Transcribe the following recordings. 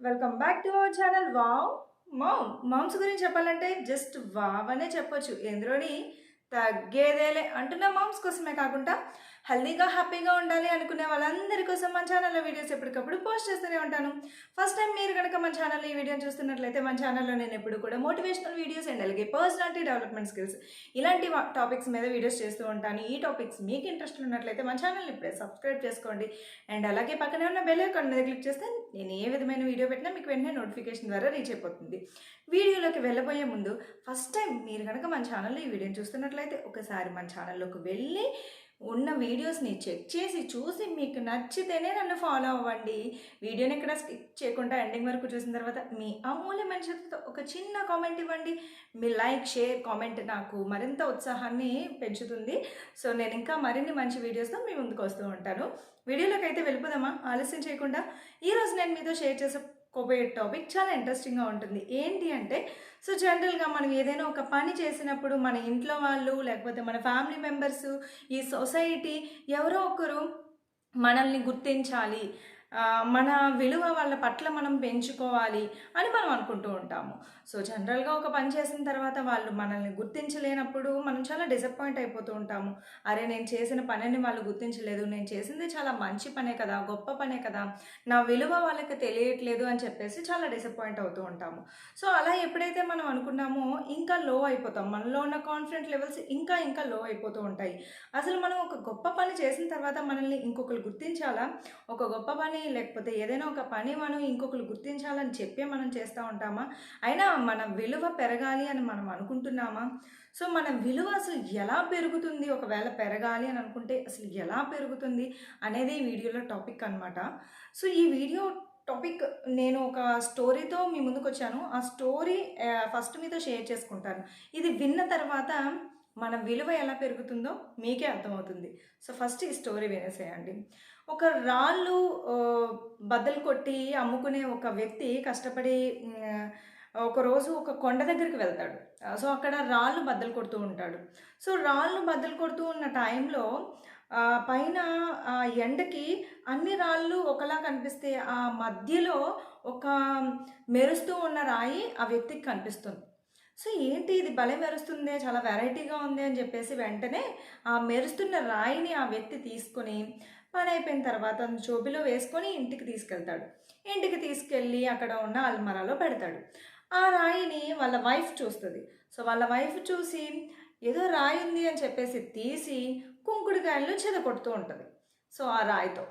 Welcome back to our channel wow mom moms గురించి చెప్పాలంటే just wow అనే చెప్పొచ్చు. ఎందులోని తగ్గేదేలే అంటున్న మామ్స్ కోసమే కాకుండా హెల్దీగా హ్యాపీగా ఉండాలి అనుకునే వాళ్ళందరి కోసం మన ఛానల్లో వీడియోస్ ఎప్పటికప్పుడు పోస్ట్ చేస్తూనే ఉంటాను. ఫస్ట్ టైం మీరు కనుక మన ఛానల్లో ఈ వీడియో చూస్తున్నట్లయితే మన ఛానల్లో నేను ఎప్పుడు కూడా మోటివేషనల్ వీడియోస్ అండ్ అలాగే పర్సనాలిటీ డెవలప్మెంట్ స్కిల్స్ ఇలాంటి టాపిక్స్ మీద వీడియోస్ చేస్తూ ఉంటాను. ఈ టాపిక్స్ మీకు ఇంట్రెస్ట్ ఉన్నట్లయితే మన ఛానల్ని ఇప్పుడే సబ్స్క్రైబ్ చేసుకోండి. అండ్ అలాగే పక్కనే ఉన్న బెల్ ఐకాన్ మీద క్లిక్ చేస్తే నేను ఏ విధమైన వీడియో పెట్టినా మీకు వెంటనే నోటిఫికేషన్ ద్వారా రీచ్ అయిపోతుంది. వీడియోలోకి వెళ్ళబోయే ముందు ఫస్ట్ టైం మీరు కనుక మన ఛానల్లో ఈ వీడియోని చూస్తున్నట్లయితే ఒకసారి మన ఛానల్లోకి వెళ్ళి వీడియోస్ని చెక్ చేసి చూసి మీకు నచ్చితేనే నన్ను ఫాలో అవ్వండి. వీడియోని ఎక్కడ స్కిప్ చేయకుండా ఎండింగ్ వరకు చూసిన తర్వాత మీ అమూల్యమైన చేతితో ఒక చిన్న కామెంట్ ఇవ్వండి. మీ లైక్ షేర్ కామెంట్ నాకు మరింత ఉత్సాహాన్ని పెంచుతుంది. సో నేను ఇంకా మరిన్ని మంచి వీడియోస్తో మీ ముందుకు వస్తూ ఉంటాను. వీడియోలోకి అయితే వెళ్ళిపోదామా? ఆలస్యం చేయకుండా. ఈరోజు నేను మీతో షేర్ చేసే కోబోయే టాపిక్ చాలా ఇంట్రెస్టింగ్గా ఉంటుంది. ఏంటి అంటే సో జనరల్గా మనం ఏదైనా ఒక పని చేసినప్పుడు మన ఇంట్లో వాళ్ళు లేకపోతే మన ఫ్యామిలీ మెంబర్స్ ఈ సొసైటీ ఎవరో ఒకరు మనల్ని గుర్తించాలి. మన విలువ వాళ్ళ పట్ల మనం పెంచుకోవాలి అని మనం అనుకుంటూ ఉంటాము. సో జనరల్గా ఒక పని చేసిన తర్వాత వాళ్ళు మనల్ని గుర్తించలేనప్పుడు మనం చాలా డిసప్పాయింట్ అయిపోతూ ఉంటాము. అరే నేను చేసిన పనిని వాళ్ళు గుర్తించలేదు. నేను చేసింది చాలా మంచి పనే కదా గొప్ప పనే కదా. నా విలువ వాళ్ళకి తెలియట్లేదు అని చెప్పేసి చాలా డిసప్పాయింట్ అవుతూ ఉంటాము. సో అలా ఎప్పుడైతే మనం అనుకున్నామో ఇంకా లో అయిపోతాం. మనలో ఉన్న కాన్ఫిడెంట్ లెవెల్స్ ఇంకా ఇంకా లో అయిపోతూ ఉంటాయి. అసలు మనం ఒక గొప్ప పని చేసిన తర్వాత మనల్ని ఇంకొకరు గుర్తించాలా? ఒక గొప్ప పని లేకపోతే ఏదైనా ఒక పని మనం ఇంకొకరు గుర్తించాలని చెప్పే మనం చేస్తూ ఉంటామా? అయినా మన విలువ పెరగాలి అని మనం అనుకుంటున్నామా? సో మన విలువ అసలు ఎలా పెరుగుతుంది? ఒకవేళ పెరగాలి అని అనుకుంటే అసలు ఎలా పెరుగుతుంది అనేది ఈ వీడియోలో టాపిక్ అనమాట సో ఈ వీడియో టాపిక్ నేను ఒక స్టోరీతో మీ ముందుకు వచ్చాను ఆ స్టోరీ ఫస్ట్ మీతో షేర్ చేసుకుంటాను. ఇది విన్న తర్వాత మన విలువ ఎలా పెరుగుతుందో మీకే అర్థమవుతుంది. సో ఫస్ట్ ఈ స్టోరీ వినేసేయండి. ఒక రాళ్ళు బద్దలు కొట్టి అమ్ముకునే ఒక వ్యక్తి కష్టపడి ఒకరోజు ఒక కొండ దగ్గరికి వెళ్తాడు. సో అక్కడ రాళ్ళు బద్దలు కొడుతూ ఉంటాడు. సో రాళ్ళు బద్దలు కొడుతూ ఉన్న టైంలో పైన ఆ ఎండకి అన్ని రాళ్ళు ఒకలా కనిపిస్తే ఆ మధ్యలో ఒక మెరుస్తూ ఉన్న రాయి ఆ వ్యక్తికి కనిపిస్తుంది. సో ఏంటి ఇది భలే మెరుస్తుంది చాలా వెరైటీగా ఉంది అని చెప్పేసి వెంటనే ఆ మెరుస్తున్న రాయిని ఆ వ్యక్తి తీసుకొని పని అయిపోయిన తర్వాత జోబిలో వేసుకొని ఇంటికి తీసుకెళ్తాడు. ఇంటికి తీసుకెళ్ళి అక్కడ ఉన్న అల్మరాలో పెడతాడు. ఆ రాయిని వాళ్ళ వైఫ్ చూస్తుంది. సో వాళ్ళ వైఫ్ చూసి ఏదో రాయి ఉంది అని చెప్పేసి తీసి కుంకుడుకాయల్లో చెదకొడుతూ ఉంటుంది. సో ఆ రాయితో.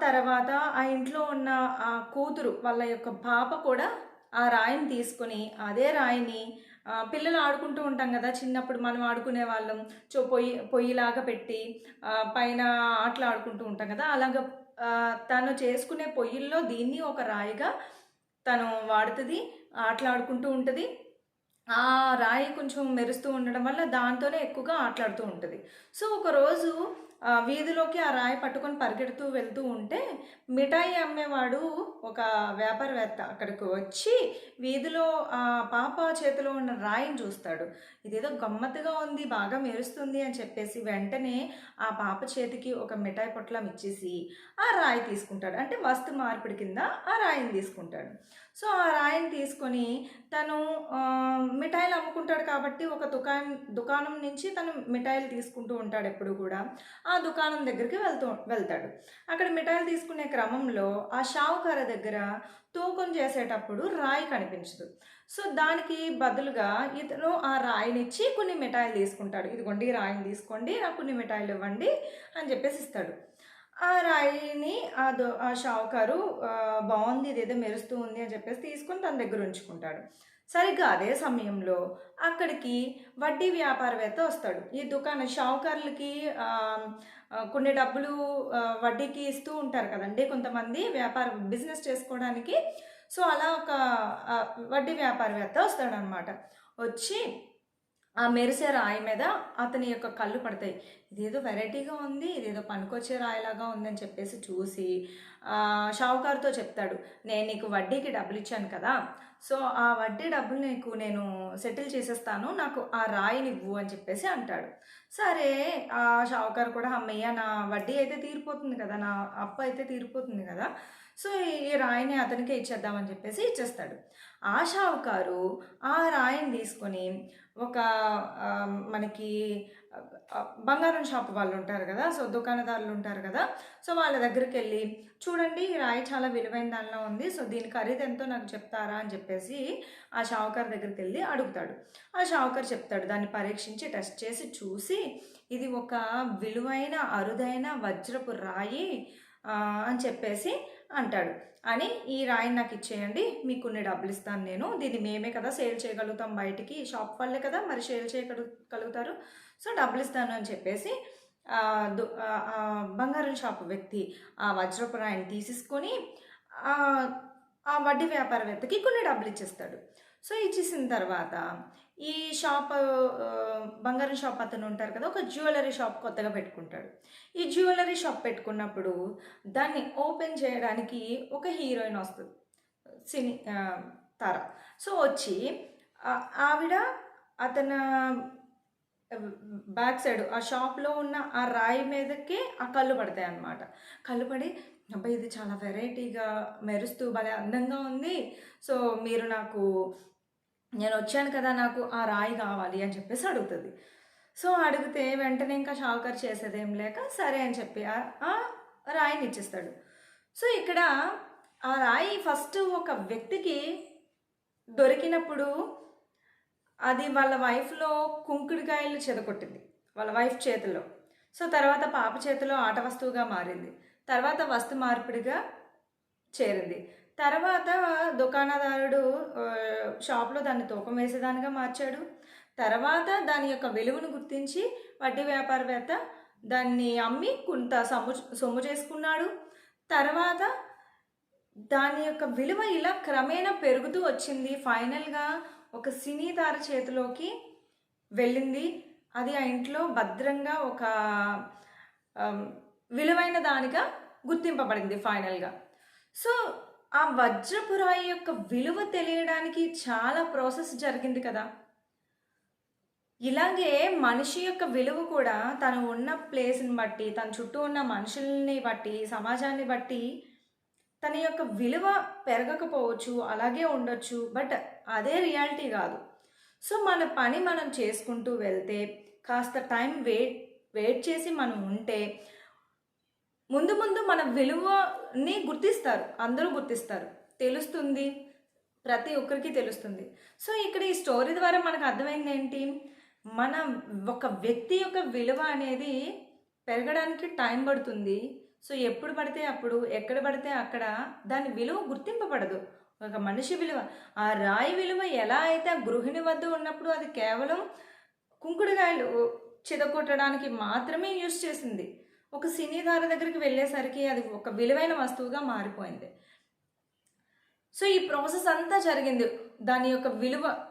తర్వాత ఆ ఇంట్లో ఉన్న ఆ కూతురు వాళ్ళ యొక్క పాప కూడా ఆ రాయిని తీసుకొని అదే రాయిని పిల్లలు ఆడుకుంటూ ఉంటాం కదా చిన్నప్పుడు మనం ఆడుకునే వాళ్ళం. చో పొయ్యి పొయ్యిలాగా పెట్టి పైన ఆటలు ఆడుకుంటూ ఉంటాం కదా అలాగ తను చేసుకునే పొయ్యిల్లో దీన్ని ఒక రాయిగా తను వాడుతుంది ఆటలాడుకుంటూ ఉంటుంది. ఆ రాయి కొంచెం మెరుస్తూ ఉండడం వల్ల దాంతోనే ఎక్కువగా ఆటలాడుతూ ఉంటుంది. సో ఒకరోజు వీధిలోకి ఆ రాయి పట్టుకొని పరిగెడుతూ వెళ్తూ ఉంటే మిఠాయి అమ్మేవాడు ఒక వ్యాపారవేత్త అక్కడికి వచ్చి వీధిలో ఆ పాప చేతిలో ఉన్న రాయిని చూస్తాడు. ఇదేదో గమ్మత్తుగా ఉంది బాగా మెరుస్తుంది అని చెప్పేసి వెంటనే ఆ పాప చేతికి ఒక మిఠాయి పొట్లం ఇచ్చేసి ఆ రాయి తీసుకుంటాడు. అంటే వస్తు మార్పిడి కింద ఆ రాయిని తీసుకుంటాడు. సో ఆ రాయిని తీసుకొని తను మిఠాయిలు అమ్ముకుంటాడు కాబట్టి ఒక దుకాణం దుకాణం నుంచి తను మిఠాయిలు తీసుకుంటూ ఉంటాడు ఎప్పుడు కూడా. ఆ దుకాణం దగ్గరికి వెళ్తూ వెళ్తాడు. అక్కడ మిఠాయిలు తీసుకునే క్రమంలో ఆ షావుకార దగ్గర తూకం చేసేటప్పుడు రాయి కనిపించదు. సో దానికి బదులుగా ఇతను ఆ రాయినిచ్చి కొన్ని మిఠాయిలు తీసుకుంటాడు. ఇదిగోండి ఈ రాయిని తీసుకోండి నాకు కొన్ని మిఠాయిలు ఇవ్వండి అని చెప్పేసి ఇస్తాడు. ఆ రాయిని ఆ దో ఆ షావుకారు బాగుంది ఇదేదో మెరుస్తూ ఉంది అని చెప్పేసి తీసుకొని తన దగ్గర ఉంచుకుంటాడు. సరిగ్గా అదే సమయంలో అక్కడికి వడ్డీ వ్యాపారవేత్త వస్తాడు. ఈ దుకాణ షావుకారులకి కొన్ని డబ్బులు వడ్డీకి ఇస్తూ ఉంటారు కదండి కొంతమంది వ్యాపారం బిజినెస్ చేసుకోవడానికి. సో అలా ఒక వడ్డీ వ్యాపారవేత్త వస్తాడనమాట. వచ్చి ఆ మెరిసే రాయి మీద అతని యొక్క కళ్ళు పడతాయి. ఇదేదో వెరైటీగా ఉంది ఇదేదో పనికొచ్చే రాయిలాగా ఉందని చెప్పేసి చూసి షావుకారుతో చెప్తాడు నేను నీకు వడ్డీకి డబ్బులు ఇచ్చాను కదా సో ఆ వడ్డీ డబ్బులు నీకు నేను సెటిల్ చేసేస్తాను నాకు ఆ రాయిని ఇవ్వు అని చెప్పేసి అంటాడు. సరే ఆ షావుకారు కూడా అమ్మయ్య నా వడ్డీ అయితే తీరిపోతుంది కదా నా అప్పు అయితే తీరిపోతుంది కదా సో ఈ రాయిని అతనికే ఇచ్చేద్దామని చెప్పేసి ఇచ్చేస్తాడు. ఆ షావుకారు ఆ రాయిని తీసుకొని ఒక మనకి బంగారం షాప్ వాళ్ళు ఉంటారు కదా సో దుకాణదారులు ఉంటారు కదా సో వాళ్ళ దగ్గరికి వెళ్ళి చూడండి ఈ రాయి చాలా విలువైన దానిలో ఉంది సో దీని ఖరీదు ఎంతో నాకు చెప్తారా అని చెప్పేసి ఆ షావుకార్ దగ్గరికి వెళ్ళి అడుగుతాడు. ఆ షావుకార్ చెప్తాడు దాన్ని పరీక్షించి టెస్ట్ చేసి చూసి ఇది ఒక విలువైన అరుదైన వజ్రపు రాయి అని చెప్పేసి అంటాడు. అని ఈ రాయిని నాకు ఇచ్చేయండి మీకు కొన్ని డబ్బులు ఇస్తాను నేను. దీన్ని మేమే కదా సేల్ చేయగలుగుతాం బయటికి. షాప్ వాళ్ళే కదా మరి సేల్ చేయగలుగుతారు. సో డబ్బులు ఇస్తాను అని చెప్పేసి బంగారం షాప్ వ్యక్తి ఆ వజ్రపు రాయిని తీసేసుకొని ఆ, ఆ వడ్డీ వ్యాపారవేత్తకి కొన్ని డబ్బులు ఇచ్చేస్తాడు. సో ఇచ్చేసిన తర్వాత ఈ షాప్ బంగారం షాప్ అతను ఉంటారు కదా ఒక జ్యువెలరీ షాప్ కొత్తగా పెట్టుకుంటాడు. ఈ జ్యువెలరీ షాప్ పెట్టుకున్నప్పుడు దాన్ని ఓపెన్ చేయడానికి ఒక హీరోయిన్ వస్తుంది సినీ తార. సో వచ్చి ఆవిడ అతను బ్యాక్ సైడ్ ఆ షాప్లో ఉన్న ఆ రాయి మీదకే ఆ కళ్ళు పడతాయి అన్నమాట. కళ్ళు పడి అబ్బాయి ఇది చాలా వెరైటీగా మెరుస్తూ భలే అందంగా ఉంది. సో మీరు నాకు నేను వచ్చాను కదా నాకు ఆ రాయి కావాలి అని చెప్పేసి అడుగుతుంది. సో అడిగితే వెంటనే ఇంకా షావుకర్ చేసేదేం లేక సరే అని చెప్పి ఆ రాయిని ఇచ్చేస్తాడు. సో ఇక్కడ ఆ రాయి ఫస్ట్ ఒక వ్యక్తికి దొరికినప్పుడు అది వాళ్ళ వైఫ్లో కుంకుడుకాయలు చెదకొట్టింది. వాళ్ళ వైఫ్ చేతిలో. సో తర్వాత పాప చేతిలో ఆట వస్తువుగా మారింది. తర్వాత వస్తు మార్పిడిగా చేరింది. తర్వాత దుకాణదారుడు షాప్లో దాన్ని తూకం వేసేదానిగా మార్చాడు. తర్వాత దాని యొక్క విలువను గుర్తించి వడ్డీ వ్యాపారవేత్త దాన్ని అమ్మి కొంత సొమ్ము సొమ్ము చేసుకున్నాడు. తర్వాత దాని యొక్క విలువ ఇలా క్రమేణా పెరుగుతూ వచ్చింది. ఫైనల్గా ఒక సినీ తార చేతిలోకి వెళ్ళింది. అది ఆ ఇంట్లో భద్రంగా ఒక విలువైన దానిగా గుర్తింపబడింది ఫైనల్గా. సో ఆ వజ్రపురాయి యొక్క విలువ తెలియడానికి చాలా ప్రాసెస్ జరిగింది కదా. ఇలాగే మనిషి యొక్క విలువ కూడా తను ఉన్న ప్లేస్ని బట్టి తన చుట్టూ ఉన్న మనుషుల్ని బట్టి సమాజాన్ని బట్టి తన యొక్క విలువ పెరగకపోవచ్చు అలాగే ఉండొచ్చు బట్ అదే రియాలిటీ కాదు. సో మన పని మనం చేసుకుంటూ వెళ్తే కాస్త టైం వెయిట్ వెయిట్ చేసి మనం ఉంటే ముందు ముందు మన విలువని గుర్తిస్తారు. అందరూ గుర్తిస్తారు. తెలుస్తుంది. ప్రతి ఒక్కరికి తెలుస్తుంది. సో ఇక్కడ ఈ స్టోరీ ద్వారా మనకు అర్థమైంది ఏంటి? మన ఒక వ్యక్తి యొక్క విలువ అనేది పెరగడానికి టైం పడుతుంది. సో ఎప్పుడు పడితే అప్పుడు ఎక్కడ పడితే అక్కడ దాని విలువ గుర్తింపబడదు. ఒక మనిషి విలువ. ఆ రాయి విలువ ఎలా అయితే ఆ గృహిణి వద్ద ఉన్నప్పుడు అది కేవలం కుంకుడుకాయలు చిదకొట్టడానికి మాత్రమే యూజ్ చేసింది. ఒక సినీదార దగ్గరికి వెళ్ళేసరికి అది ఒక విలువైన వస్తువుగా మారిపోయింది. సో ఈ ప్రాసెస్ అంతా జరిగింది దాని యొక్క విలువ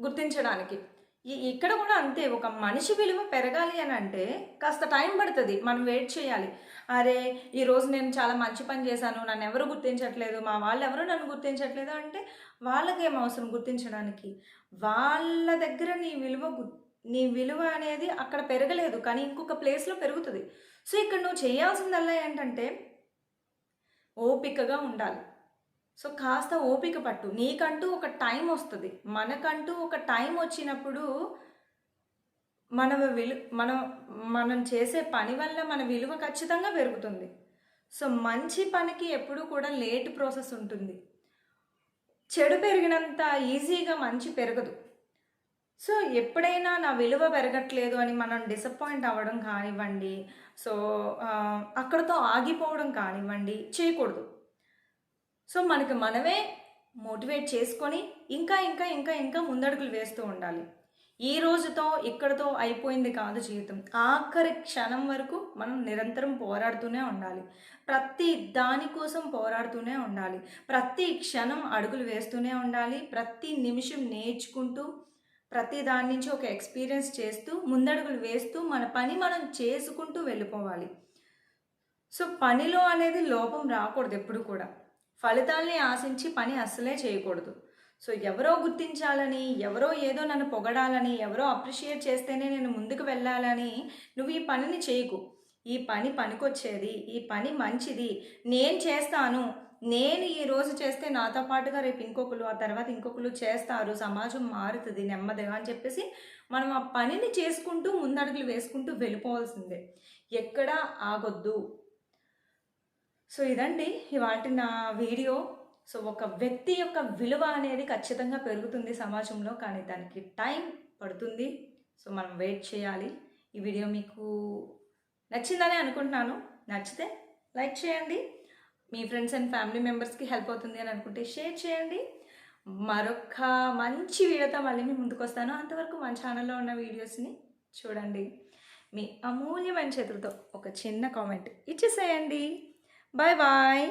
గుర్తించడానికి. ఈ- ఇక్కడ కూడా అంతే ఒక మనిషి విలువ పెరగాలి అని అంటే కాస్త టైం పడుతుంది మనం వెయిట్ చేయాలి. అరే ఈరోజు నేను చాలా మంచి పని చేశాను నన్ను ఎవరు గుర్తించట్లేదు మా వాళ్ళు ఎవరు నన్ను గుర్తించట్లేదు అంటే వాళ్ళకి అవసరం గుర్తించడానికి? వాళ్ళ దగ్గర నీ విలువ నీ విలువ అనేది అక్కడ పెరగలేదు కానీ ఇంకొక ప్లేస్లో పెరుగుతుంది. సో ఇక్కడ నువ్వు చేయాల్సిందల్లా ఏంటంటే ఓపికగా ఉండాలి. సో కాస్త ఓపిక పట్టు. నీకంటూ ఒక టైం వస్తుంది. మనకంటూ ఒక టైం వచ్చినప్పుడు మన విలు మనం మనం చేసే పని వల్ల మన విలువ ఖచ్చితంగా పెరుగుతుంది. సో మంచి పనికి ఎప్పుడూ కూడా లేట్ ప్రాసెస్ ఉంటుంది. చెడు పెరిగినంత ఈజీగా మంచి పెరగదు. సో ఎప్పుడైనా నా విలువ పెరగట్లేదు అని మనం డిసప్పాయింట్ అవ్వడం కానివ్వండి సో అక్కడతో ఆగిపోవడం కానివ్వండి చేయకూడదు. సో మనకి మనమే మోటివేట్ చేసుకొని ఇంకా ఇంకా ఇంకా ఇంకా ముందడుగులు వేస్తూ ఉండాలి. ఈ రోజుతో ఇక్కడతో అయిపోయింది కాదు జీవితం. ఆఖరి క్షణం వరకు మనం నిరంతరం పోరాడుతూనే ఉండాలి. ప్రతి దానికోసం పోరాడుతూనే ఉండాలి. ప్రతి క్షణం అడుగులు వేస్తూనే ఉండాలి. ప్రతి నిమిషం నేర్చుకుంటూ ప్రతి దాని నుంచి ఒక ఎక్స్పీరియన్స్ చేస్తూ ముందడుగులు వేస్తూ మన పని మనం చేసుకుంటూ వెళ్ళిపోవాలి. సో పనిలో అనేది లోపం రాకూడదు ఎప్పుడు కూడా. ఫలితాల్ని ఆశించి పని అస్సలే చేయకూడదు. సో ఎవరో గుర్తించాలని ఎవరో ఏదో నన్ను పొగడాలని ఎవరో అప్రిషియేట్ చేస్తేనే నేను ముందుకు వెళ్ళాలని నువ్వు ఈ పనిని చేయకు. ఈ పని పనికొచ్చేది ఈ పని మంచిది నేను చేస్తాను నేను ఈ రోజు చేస్తే నాతో పాటుగా రేపు ఇంకొకరు ఆ తర్వాత ఇంకొకరు చేస్తారు సమాజం మారుతుంది నెమ్మదిగా అని చెప్పేసి మనం ఆ పనిని చేసుకుంటూ ముందడుగులు వేసుకుంటూ వెళ్ళిపోవాల్సిందే. ఎక్కడా ఆగొద్దు. సో ఇదండి ఇవాటి నా వీడియో. సో ఒక వ్యక్తి యొక్క విలువ అనేది ఖచ్చితంగా పెరుగుతుంది సమాజంలో కానీ దానికి టైం పడుతుంది. సో మనం వెయిట్ చేయాలి. ఈ వీడియో మీకు నచ్చిందని అనుకుంటున్నాను. నచ్చితే లైక్ చేయండి. మీ ఫ్రెండ్స్ అండ్ ఫ్యామిలీ మెంబర్స్కి హెల్ప్ అవుతుంది అని అనుకుంటే షేర్ చేయండి. మరొక మంచి వీడియోతో మళ్ళీ మీ ముందుకు వస్తాను. అంతవరకు మన ఛానల్లో ఉన్న వీడియోస్ని చూడండి. మీ అమూల్యమైన చేతులతో ఒక చిన్న కామెంట్ ఇచ్చేసేయండి. Bye bye.